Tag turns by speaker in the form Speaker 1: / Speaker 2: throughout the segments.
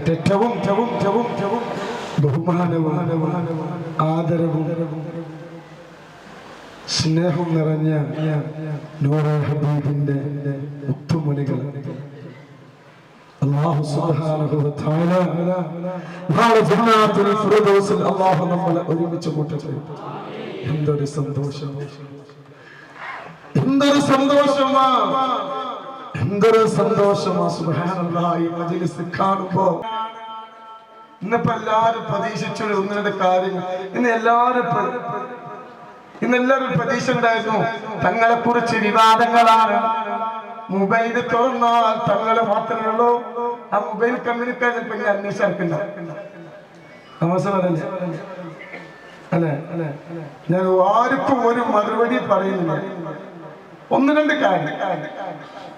Speaker 1: ഏറ്റവും ബഹുമാനവും ആദരവും സ്നേഹം നിറഞ്ഞ നൂറ ഹബീബിന്റെ മുത്തുമണികൾ. സുബ്ഹാനഹു വ തആല ഒരുമിച്ച് കൂട്ടട്ടെ. എന്തൊരു സന്തോഷം. എന്തൊരു സന്തോഷമാ. എന്തൊരു സന്തോഷമാ സുബ്ഹാനല്ലാഹ് ഈ കാണുമ്പോ. ഇന്നിപ്പോ എല്ലാരും പ്രതീക്ഷിച്ചു ഒന്നിന്റെ കാര്യം. ഇന്ന് എല്ലാരും ഇന്ന് പ്രതീക്ഷ ഉണ്ടായിരുന്നു തങ്ങളെ കുറിച്ച് വിവാദങ്ങളാണ്. മൊബൈൽ തോന്നാൽ തങ്ങളെ മാത്രമേ ഉള്ളൂ. ആ മൊബൈൽ കമ്പനിക്കാർ പിന്നെ ഇങ്ങനെ നമസ്കാരം അല്ലെ അല്ലെ? ഞാൻ ആർക്കും ഒരു മറുപടി പറയുന്നില്ല. ഒന്ന് രണ്ട് കാര്യം.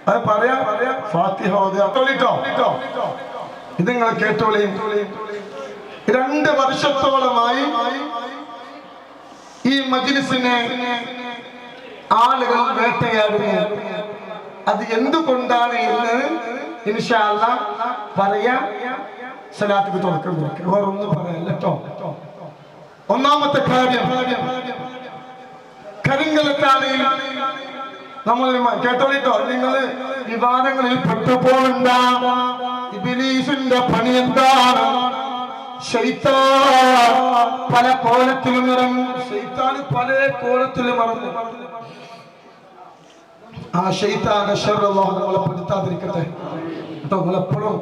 Speaker 1: അത് പറയാ. പറയാ ഫാത്തിഹ. ഇത് നിങ്ങൾ കേട്ടോളിയും രണ്ട് വർഷത്തോളമായി ഈ മജ്ലിസിനെ ആളുകൾ വേട്ടയാടുന്നു. അത് എന്തുകൊണ്ടാണ് എന്ന് ഇൻഷാല്ല പറയാ. സലാത്തിക്ക് തുടക്കം കുറിക്കും വേറൊന്നും പറയാല്ല കേട്ടോ. ഒന്നാമത്തെ കാര്യം കരിങ്കലത്താണെങ്കിൽ നമ്മൾ കേട്ടോളിട്ടോ? നിങ്ങൾ വിവാദങ്ങളിൽ പെട്ടുപോകണ്ട. ഇബിലീസിന്റെ പണി എന്താണ്? പല കോലത്തിലും ഇറങ്ങും ശൈത്താൻ പല കോലത്തിലും ഇറങ്ങും ആ ശൈത്താന്റെ ഷർറല്ലാഹു നമ്മളെ പെടുത്താതിരിക്കട്ടെ. കേട്ടോ? നമ്മളെപ്പോഴും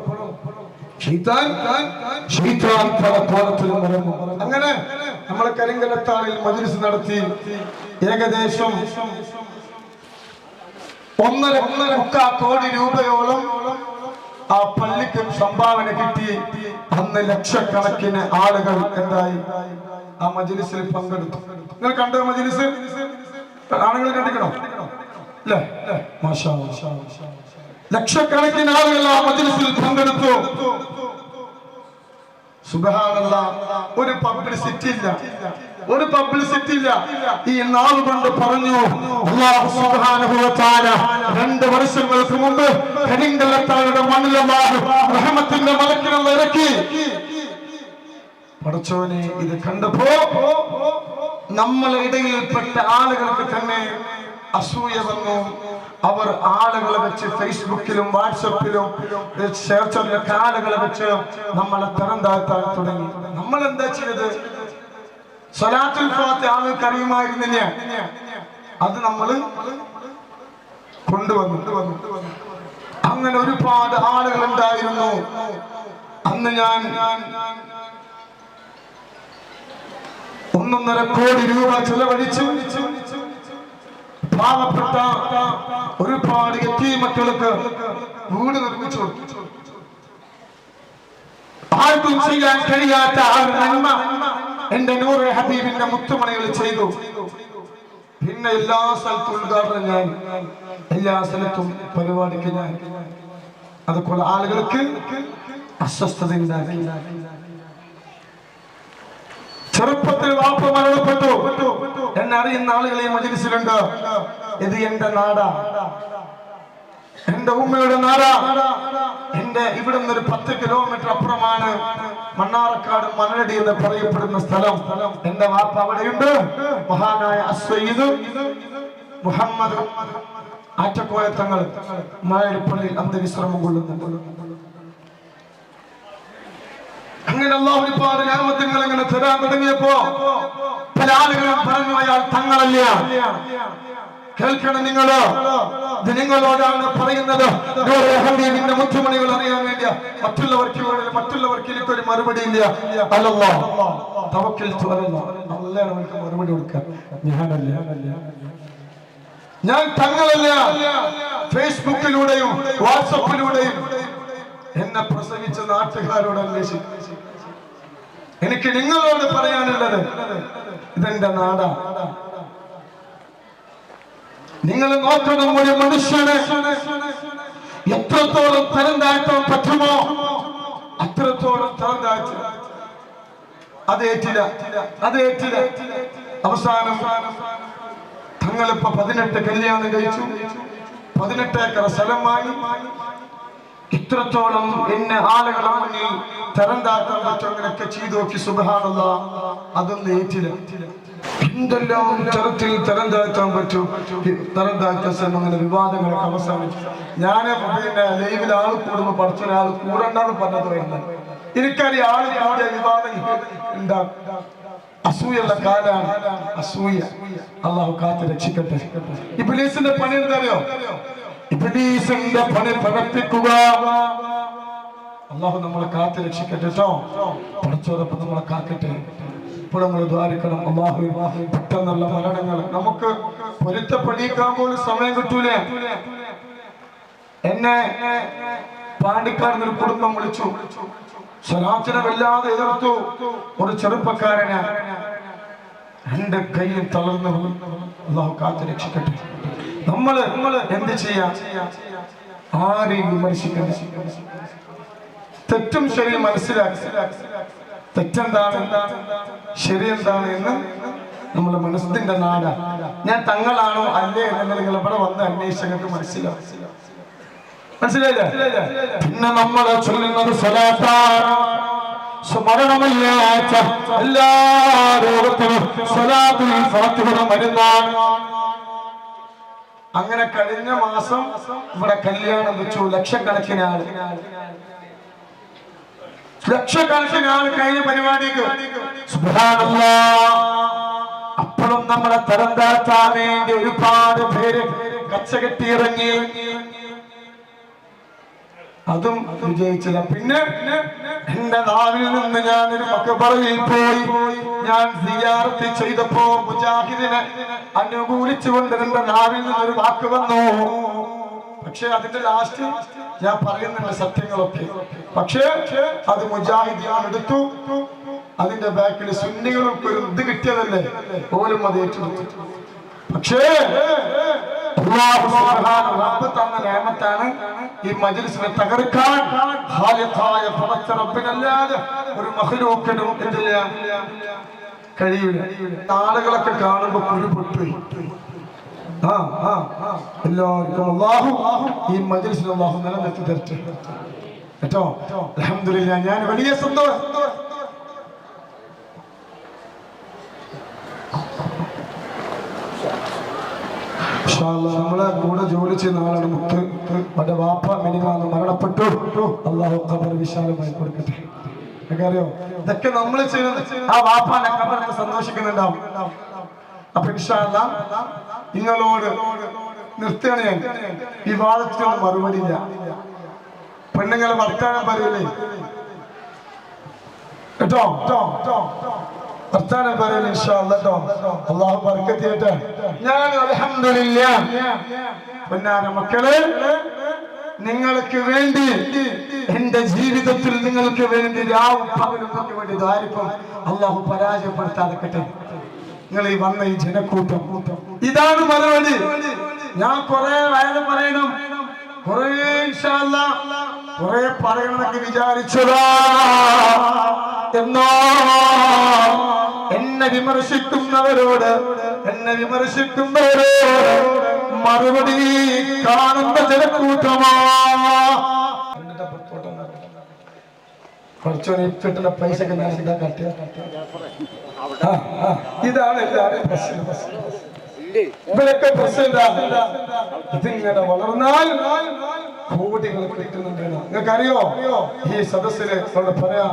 Speaker 1: അങ്ങനെ നമ്മളെ കരിങ്കലത്താളിൽ മജ്ലിസ് നടത്തി. ഏകദേശം ഒന്നര ഒന്നര കോടി രൂപയോളം ആ പള്ളിക്ക് സംഭാവന കിട്ടി. അന്ന് ലക്ഷക്കണക്കിന് ആളുകൾ എന്തായി? ആ മജിലിസിൽ പങ്കെടുത്തു. നിങ്ങൾ കണ്ടോ മജിലിസ്? ആളുകൾ കണ്ടിക്കണോ. ലക്ഷക്കണക്കിന് ആളുകൾ ആ മജിലിസിൽ പങ്കെടുത്തു. സുഖാണല്ല ഒരു പബ്ലിസിറ്റി ഇല്ല. ഒരു പബ്ലിസിറ്റി ഇല്ല. ഈ നാവ് കൊണ്ട് പറഞ്ഞു രണ്ട് വർഷങ്ങൾക്ക് മുമ്പ് കരിങ്കല്ലത്തായുടെ മണ്ണിൽ അല്ലാഹു റഹ്മത്തിന്റെ മലക്കിനുള്ള ഇറക്കി. പടച്ചോനെ ഇത് കണ്ടപ്പോ നമ്മളെ ഇടയിൽപ്പെട്ട ആളുകൾക്ക് തന്നെ അസൂയ വന്നു. അവർ ആളുകളെ വെച്ച് ഫേസ്ബുക്കിലും വാട്സപ്പിലും ഷെയർച്ചറിലൊക്കെ ആളുകളെ വെച്ച് നമ്മളെ തരം താഴ്ത്താൻ തുടങ്ങി. നമ്മൾ എന്താ ചെയ്തത്? സ്വലാത്തുൽ ഫാത്തിഹ ആളുകൾക്ക് അറിയുമായിരുന്നില്ല അത് നമ്മൾ കൊണ്ടുവന്നു. അങ്ങനെ ഒരുപാട് ആളുകൾ ഉണ്ടായിരുന്നു. അന്ന് ഞാൻ ഒന്നൊന്നര കോടി രൂപ ചെലവഴിച്ചു. പാവപ്പെട്ട ഒരുപാട് എത്തി മക്കൾക്ക് വീട് നിർമ്മിച്ചു. ആർക്കും ചെയ്യാൻ കഴിയാത്ത ആ നന്മ എന്റെ നൂറ് ഹബീബിന്റെ മുത്തുമണികൾ ചെയ്തു. പിന്നെ എല്ലാ സ്ഥലത്തും ഉദ്ഘാടനം ഞാൻ എല്ലാ സ്ഥലത്തും പരിപാടിക്ക് ഞാൻ. അതുപോലെ ആളുകൾക്ക് അസ്വസ്ഥത ഉണ്ടാക്കി. ചെറുപ്പത്തിൽ വാപ്പ മരണപ്പെട്ടു. എന്നറിയുന്ന ആളുകൾ ഈ മജിലിസിലുണ്ട്. ഇത് എന്റെ നാടാ. എന്റെ ഉമ്മയുടെ നാടാ. എന്റെ ഇവിടെ നിന്ന് ഒരു പത്ത് കിലോമീറ്റർ അപ്പുറമാണ് മണ്ണാറക്കാട് മണലടി എന്ന് പറയപ്പെടുന്ന സ്ഥലം. എന്റെ വാപ്പ അവിടെയുണ്ട്. മഹാനായ അസ്വയ്യിദ് മുഹമ്മദ് ആറ്റക്കോയ തങ്ങൾ മായപ്പള്ളിയിൽ അന്തവിശ്രമം കൊള്ളുന്നുണ്ട്. അങ്ങനെ തുടങ്ങിയപ്പോ പല ആളുകളും പറഞ്ഞു അയാൾ തങ്ങളല്ല? കേൾക്കണം നിങ്ങൾ ഇത് നിങ്ങളോടാണ് പറയുന്നത്. നൂറെ ഹബീബിന്റെ അറിയാൻ വേണ്ടിയ. മറ്റുള്ളവർക്ക് മറ്റുള്ളവർക്ക് എനിക്കൊരു മറുപടി ഇല്ല. അല്ലല്ലോ തവക്കിൽ നല്ല മറുപടി കൊടുക്കാൻ ഞാൻ തങ്ങളല്ല. ഫേസ്ബുക്കിലൂടെയും വാട്സപ്പിലൂടെയും എന്നെ പ്രസവിച്ച നാട്ടുകാരോട് എനിക്ക് നിങ്ങളോട് പറയാനുള്ളത് ഇതെന്റെ നാടാ. നിങ്ങൾ നോക്കണം ഒരു മനുഷ്യന്. എത്രത്തോളം തരം താഴ്ത്താൻ പറ്റുമോ അത്രത്തോളം തരം താഴ്ത്തുക അതേറ്റില്ല അതേറ്റില്ല അവസാനം തങ്ങളിപ്പോ പതിനെട്ട് കല്യാണം കഴിച്ചു. പതിനെട്ട് ഏക്കർ സ്ഥലം വാങ്ങി. ഇത്രത്തോളം എന്നെ ആളുകളെ മുന്നിൽ തരം താഴ്ത്താൻ പറ്റും. അങ്ങനെയൊക്കെ ചെയ്തു നോക്കി. അതൊന്നും ഏറ്റില്ല. എന്തെല്ലാം തരത്തിൽ തരം താഴ്ത്താൻ പറ്റും? തരം താഴ്ത്താൻ ശ്രമം അങ്ങനെ വിവാദങ്ങളൊക്കെ അവസാനിച്ചു. ഞാൻ പിന്നെ ലൈവിൽ ആൾ കൂടുമ്പോ പഠിച്ച ആൾ കൂടണ്ടെന്ന് പറഞ്ഞത് വരുന്നത്. എനിക്കറിയാം ആൾ കൂടിയ വിവാദം ഉണ്ടാകും അസൂയുള്ള കാലാണ് അസൂയ. അള്ളാഹു കാത്ത് രക്ഷിക്കട്ടെ. ഇബ്ലീസിന്റെ പണി എന്തറിയോ ഇബ്ലീസിന്റെ പണി പ്രവർത്തിക്കുക. അള്ളാഹു നമ്മളെ കാത്ത് രക്ഷിക്കട്ടെ കേട്ടോ പഠിച്ചോടൊപ്പം നമ്മളെ കാക്കട്ടെ. ഇപ്പോൾ നമ്മൾ ദ്വാരിക്കണം. അള്ളാഹു പെട്ടെന്നുള്ള മരണങ്ങൾ. നമുക്ക് പൊരുത്തപ്പെടിക്കാൻ പോലും സമയം കിട്ടൂലേ? എന്നെ പാണ്ടിക്കാട് ഒരു കുടുംബം വിളിച്ചു. സ്വലാത്തിനെ വല്ലാതെ എതിർത്തു. ഒരു ചെറുപ്പക്കാരന് രണ്ട് കൈയും തളർന്നു. അള്ളാഹു കാത്തു രക്ഷിക്കട്ടെ. നമ്മൾ എന്ത് ചെയ്യാം? ആരെയും വിമർശിക്കണം തെറ്റും ശരിയും മനസ്സിലാക്കി. തെറ്റെന്താണ്? ശരി എന്താണ് എന്ന് നമ്മുടെ മനസ്സിന്റെ നാട. ഞാൻ തങ്ങളാണോ അല്ലേ എന്ന് നിങ്ങൾ ഇവിടെ വന്ന് അന്വേഷിച്ചു മനസ്സിലാവും. മനസ്സിലായില്ലേ? പിന്നെ നമ്മളെ ചൊല്ലുന്നത് സ്മരണമില്ലാത്ത എല്ലാ രോഗത്തിനും അങ്ങനെ കഴിഞ്ഞ മാസം ഇവിടെ കല്യാണം വെച്ചു ലക്ഷക്കണക്കിന് ആൾ ലക്ഷക്കണക്കിന് പരിപാടിക്ക്. അപ്പോഴും നമ്മളെ തരം താഴ്ത്താൻ വേണ്ടി ഒരുപാട് പേര് കച്ചകെട്ടിയിറങ്ങി. അതും വിജയിച്ചില്ല. പിന്നെ എന്റെ നാവിൽ നിന്ന് ഞാൻ ഒരു മക്കബറയിൽ പോയി. ഞാൻ സിയാർത്തി ചെയ്തപ്പോ മുജാഹിദിനെ അനുകൂലിച്ചുകൊണ്ട് എന്റെ നാവിൽ നിന്ന് ഒരു വാക്ക് വന്നു. പക്ഷെ അതിന്റെ ലാസ്റ്റ് ഞാൻ പറയുന്നില്ല സത്യങ്ങളൊക്കെ. പക്ഷേ അത് മുജാഹിദ് ഞാൻ എടുത്തു. അതിന്റെ ബാക്കിൽ സുന്നികൾക്ക് ഒരു ഇത് കിട്ടിയതല്ലേ? പോലും അത് ഏറ്റെടുത്തു. പക്ഷേ തന്ന നിയമത്താണ് ഈ മജ്ലിസിനെ തകർക്കാൻ. ഖാലിഖായ പടച്ച റബ്ബിനല്ലാതെ ഒരു എന്തില്ല കഴിയില്ല. ആളുകളൊക്കെ കാണുമ്പോ കുരു ഈ തരട്ടെ. കേട്ടോ? ഞാൻ വലിയ സന്തോഷം നമ്മളെ കൂടെ ജോലി ചെയ്യുന്ന ആളാണ് മുത്ത്. അവന്റെ വാപ്പ മിനിമാന്ന് മരണപ്പെട്ടു. അള്ളാഹു ഖബർ വിശാലമായി കൊടുക്കട്ടെ. അറിയോ ഇതൊക്കെ നമ്മൾ ചെയ്യുന്നത് ആ വാപ്പാന്റെ ഖബർ സന്തോഷിക്കുന്നുണ്ടാവും. അപ്പൊ ഇൻഷാല്ല നിങ്ങളോട് നിർത്തണ ഞാൻ. ഈ വാദത്തിനൊന്നും മറുപടി ഇല്ല പെണ്ണുങ്ങളെ വർത്താനം പറയൂലേ കേട്ടോ? കേട്ടോ കേട്ടോ വർത്താനം പറയൽ ഇൻഷാ അല്ലാ കേട്ടോ? അള്ളാഹു ബർക്കത്ത് ചെയ്യട്ടെ. ഞാൻ അൽഹംദുലില്ലാ. പൊന്നാര മക്കളെ നിങ്ങൾക്ക് വേണ്ടി എന്റെ ജീവിതത്തിൽ നിങ്ങൾക്ക് വേണ്ടി രാവും പകലും വേണ്ടി ദാരിപ്പം അള്ളാഹു പരാജയപ്പെടുത്താതെക്കട്ടെ നിങ്ങൾ ഈ വന്ന ഈ ജനക്കൂട്ടം. ഇതാണ് മറുപടി. ഞാൻ കുറെ വയലും പറയണം. കുറേ ഇൻഷാ അല്ലാ, കുറെ വിചാരിച്ചതാ. എന്നോ? എന്നെ വിമർശിക്കുന്നവരോട് എന്നെ വിമർശിക്കുന്നവരോട് മറുപടി കാണുന്ന ജനക്കൂട്ടമാ. കുറച്ചോനെ കിട്ടുന്ന പൈസ കട്ടിയ. ഇതാണ് എല്ലാവരും പ്രശ്നം. ഇവരൊക്കെ പ്രശ്നം ഇതിങ്ങനെ വളർന്നാൽ കോടികൾ കിട്ടുന്നുണ്ട് നിങ്ങൾക്ക് അറിയോ ഈ സദസ്സിൽ പറയാ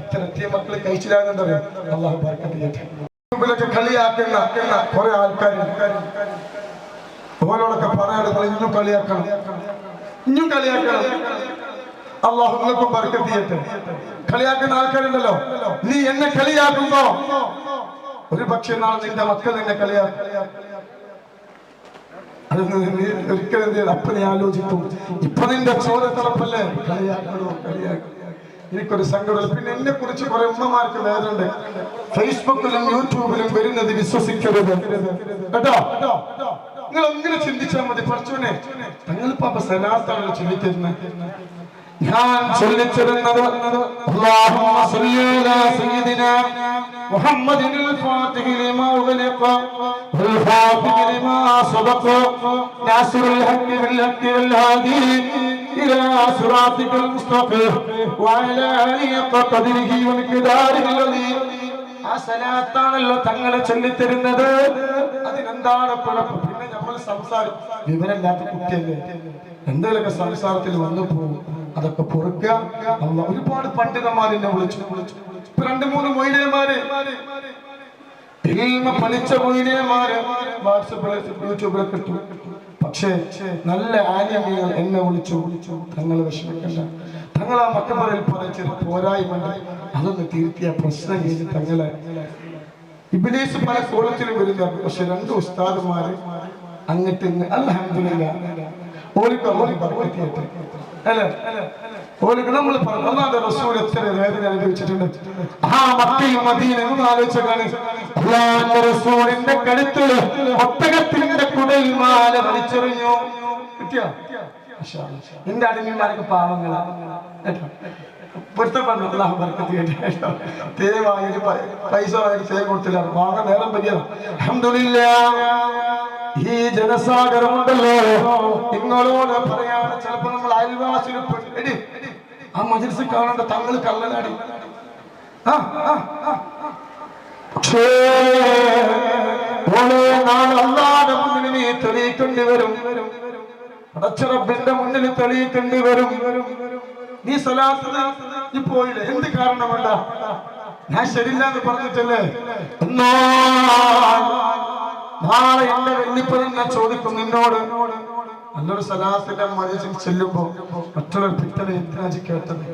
Speaker 1: ഇത്ര മക്കൾ കഴിച്ചില്ലാന്നുണ്ടറിയോ അള്ളാഹു കളിയാക്കുന്ന കുറെ ആൾക്കാർ ഓരോടൊക്കെ പറയാൻ ഇന്നും കളിയാക്കണം. ഇന്നും കളിയാക്കണം. അള്ളാഹു നിങ്ങൾക്ക് ബർക്കത്ത് കളിയാക്കുന്ന ആൾക്കാരുണ്ടല്ലോ. നീ എന്നെ കളിയാക്കുമ്പോ ഒരു പക്ഷേ നാളെ നിന്റെ മക്കൾ നിന്നെ കളിയാക്കും. ഒരിക്കലും എന്ത് ചെയ്യണം? അപ്പൊ ആലോചിക്കും. ഇപ്പൊ നിന്റെ ചോര തളപ്പല്ലേ? കളിയാക്കണോ? കളിയാക്കും എനിക്കൊരു സങ്കടം പിന്നെ എന്നെ കുറിച്ച് കുറെ ഉമ്മമാർക്ക് വേറെ ഫേസ്ബുക്കിലും യൂട്യൂബിലും വരുന്നത് വിശ്വസിക്കരുത്. കേട്ടോ? നിങ്ങൾ അങ്ങനെ ചിന്തിച്ചാൽ മതി. പഠിച്ചോനെ തങ്ങൾ പാപ്പ സനാത്താണ് ചിന്തിക്കുന്നത് ഞാൻ ചൊല്ലിച്ചിരുന്നത് اللهم صل على سيدنا محمد الفاتح لما أغلق والخاتم لما سبق ناصر الحق بالحق والهادي إلى صراطك المستقيم وعلى آله قدره ومقداره العظيم ആ സലാത്താണല്ലോ തങ്ങളെ ചൊല്ലിത്തരുന്നത് അതിനെന്താണ് കുഴപ്പം പിന്നെ നമ്മൾ സംസാരം വിവരമില്ലാത്ത കുട്ടിയല്ലേ എന്തെങ്കിലുമൊക്കെ സംസാരത്തിൽ വന്നു പോകും അതൊക്കെ പൊറുക്കുക. ഒരുപാട് പണ്ഡിതന്മാരെന്നെ വിളിച്ചു. വിളിച്ചു രണ്ട് മൂന്ന് മൊയ്ലേമാര് പഠിച്ച ഇട്ടു. പക്ഷേ നല്ല ആലിമ്യങ്ങൾ എന്നെ വിളിച്ചു. വിളിച്ചു തങ്ങൾ വിഷമിക്കണ്ട. തങ്ങൾ ആ മക്കപ്പറയിൽ പറയിച്ചൊരു പോരായ്മ അതൊന്ന് തീർത്തിയ പ്രശ്നം കഴിഞ്ഞ് തങ്ങളെ ഇബിലീസ് പല കോളത്തിലും വരുന്നുണ്ട്. പക്ഷെ രണ്ട് ഉസ്താദുമാര് അങ്ങോട്ട് അല്ല ഓലിക്ക് ബർക്കത്ത് ചെയ്യട്ടെ. അല്ലേ? ഓലിക്ക് ആ മക്കയും റസൂലിന്റെ പൊരുത്തപ്പെടുന്നു അള്ളാഹു ബർക്കത്ത് തേ കേട്ടോ പ- പൈസ ചെയ്യാൻ കൊടുത്തില്ല വാങ്ങാൻ നേരം പറ്റിയ അൽഹംദുലില്ലാ ഈ ജനസാഗരമുണ്ടല്ലോ. നിങ്ങളോട് പറയാണ് ചിലപ്പോ നമ്മൾ അയൽവാസികൾ എടി ആ മജിൽസ് കാണേണ്ട തങ്ങൾ കള്ളനാടി. ആ, ആ, ആ. പക്ഷേ നാളെ അല്ലാതെ മുന്നിൽ നീ തെളിയിക്കേണ്ടി വരും. അടച്ചറബിന്റെ മുന്നിൽ തെളിയിക്കേണ്ടി വരും. നീ സലാത്ത് നീ പോയില്ലേ? എന്ത് കാരണം കൊണ്ട? ഞാൻ ശരിയില്ല എന്ന് പറഞ്ഞിട്ടല്ലേ നാളെ എന്റെ വെള്ളിപ്പതിൽ ഞാൻ ചോദിക്കും നിന്നോട്. നല്ലൊരു സലാത്തിന്റെ മനുഷ്യൻ ചെല്ലുമ്പോ മറ്റുള്ളവർ പിത്തന എന്തിനാ കേട്ടത്?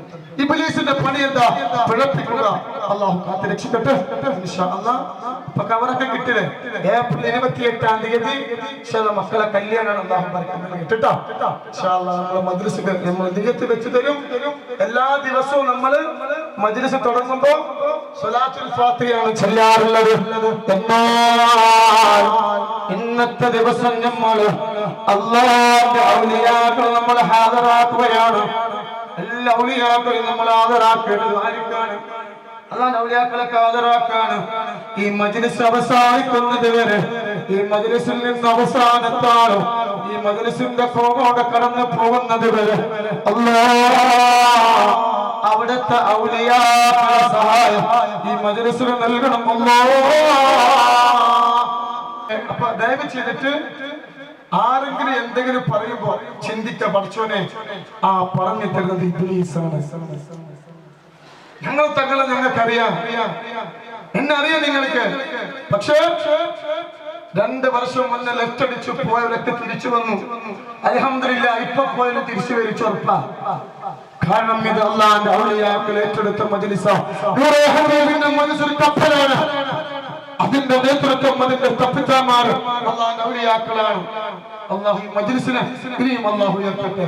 Speaker 1: ഇബിലീസിന്റെ പണി എന്താ? പിഴപ്പിക്കുക. അള്ളാഹു കാത്ത് രക്ഷിക്കട്ടെ. ഇപ്പൊ കവറൊക്കെ കിട്ടില്ലേ? ഏപ്രിൽ ഇരുപത്തി എട്ടാം തീയതി മക്കളെ കല്യാണമാണ് അള്ളാഹു കേട്ടോ നമ്മളെ മദ്രസ് നമ്മൾ നികത്ത് വെച്ച് തരും. എല്ലാ ദിവസവും നമ്മൾ മദ്രസ് തുടങ്ങുമ്പോ സ്വലാത്തുൽ ചെല്ലാറുള്ളത്. എന്നാൽ ഇന്നത്തെ ദിവസം നമ്മൾ അള്ളാഹുവിന്റെ ഔലിയാക്കൾ നമ്മൾ ഹാജരാക്കുകയാണ്. എല്ലാ ഔലിയാക്കളും നമ്മൾ ഹാജരാക്കേണ്ടത് ആർക്കാണ്? അതാണ് ഔലിയാക്കളൊക്കെ ഹാജരാക്കാണ്. ഈ മജ്ലിസ് അവസാനിക്കുന്നത് വരെ ഈ മജ്ലിസിൽ നിന്ന് അവസാനത്താണോ ഈ മജ്ലിസിന്റെ പോകോടെ കടന്നു പോകുന്നത് വരെ. അല്ലാ അവിടുത്തെ ഔലിയാക്കളെ സഹായം ഈ മജലിസിന് നൽകണം അല്ലാ അപ്പൊ ദയവ് ചെയ്തിട്ട് ആരെങ്കിലും എന്തെങ്കിലും പറയുമ്പോ ചിന്തിക്ക പഠിച്ചോനെ. ആ പറഞ്ഞു തരുന്നത് ഇബ്ലീസാണ്. ഞങ്ങൾ തങ്ങളെ ഞങ്ങൾക്കറിയാം എന്നെ അറിയാം നിങ്ങൾക്ക്. പക്ഷേ രണ്ട് വർഷം മുന്നേ ലെഫ്റ്റ് അടിച്ചു പോയവരൊക്കെ തിരിച്ചു വന്നു. അലഹമില്ല ഇപ്പൊ പോയവര് തിരിച്ചു വരിച്ചു ഉറപ്പാ കാരണം ഇത് അള്ളാന്റെ ഔലിയാക്കൾ ഏറ്റെടുത്ത മജ്ലിസ. നൂറെ മനസ്സിൽ കപ്പലാണ് അതിന്റെ നേതൃത്വം അതിന്റെ തപ്പിത്താമാർ അള്ളാന്റെ ഔലിയാക്കളാണ്. അള്ളാഹു മജ്ലിസിനെ ഇനിയും അള്ളാഹു ഉയർത്തട്ടെ.